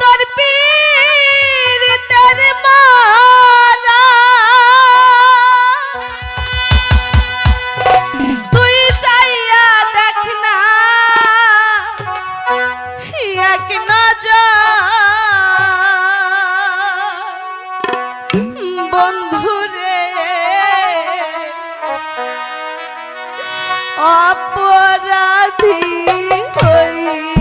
তোর পীর তোর মারা। তুই চাইয়া দেখ না এক নজর। বন্ধুরে অপরাধী হই।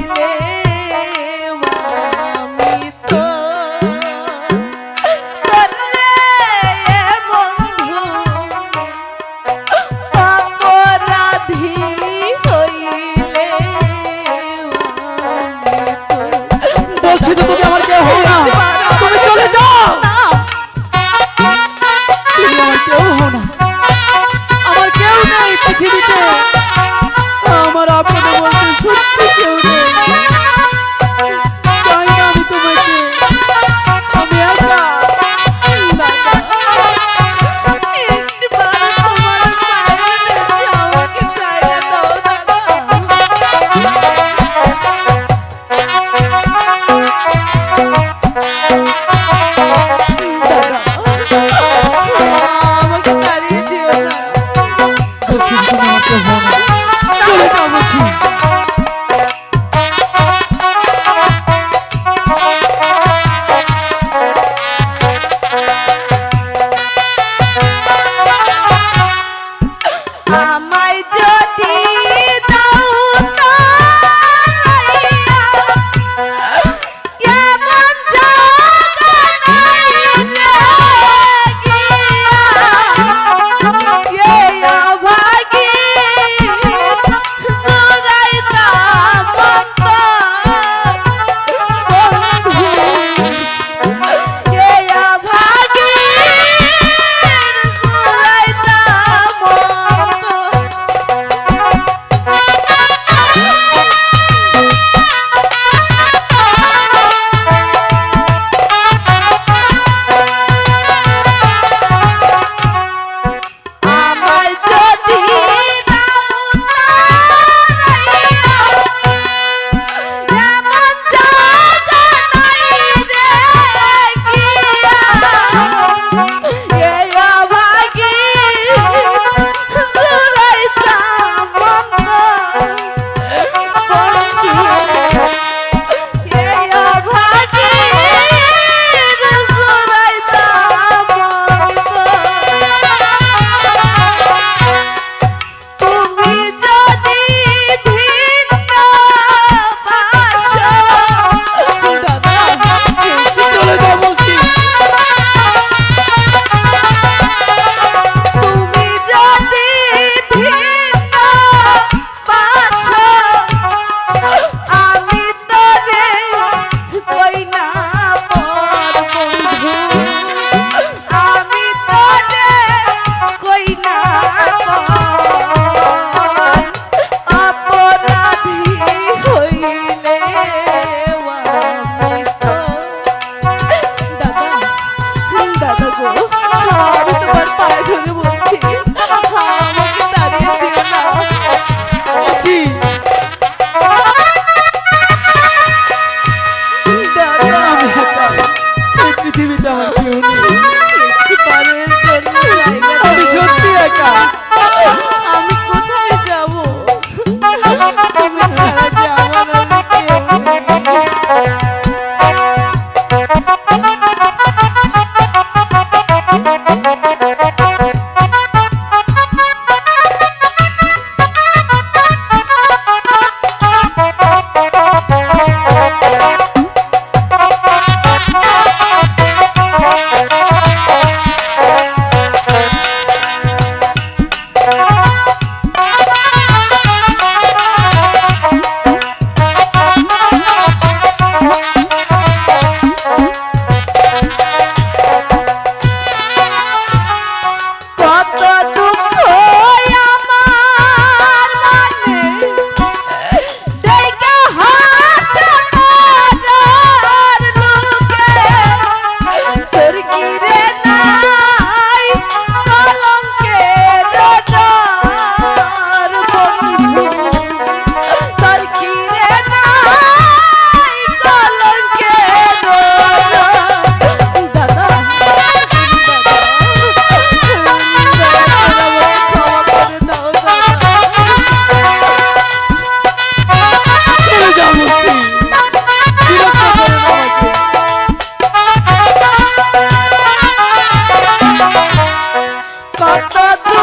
কত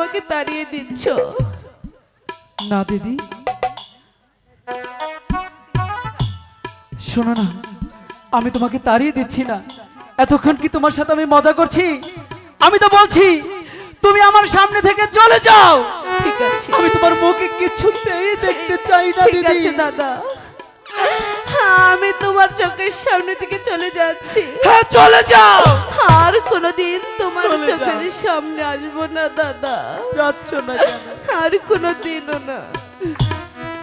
আমাকে তাড়িয়ে দিচ্ছ? না দিদি। শোনো না আমি তোমাকে তাড়িয়ে দিচ্ছি না। এতক্ষণ কি তোমার সাথে আমি মজা করছি? আমি তো বলছি তুমি আমার সামনে থেকে চলে যাও। ঠিক আছে। আমি তোমার মুখে কিছুতেই দেখতে চাই না দিদি। দাদা। আমি তোমার চোখের সামনে থেকে চলে যাচ্ছি। হ্যাঁ চলে যাও! আর কোনোদিন তোমার চোখের সামনে আসব না দাদা। যাচ্ছ না কেন? আর কোনোদিনও না।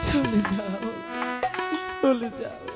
চলে যাও। চলে যাও।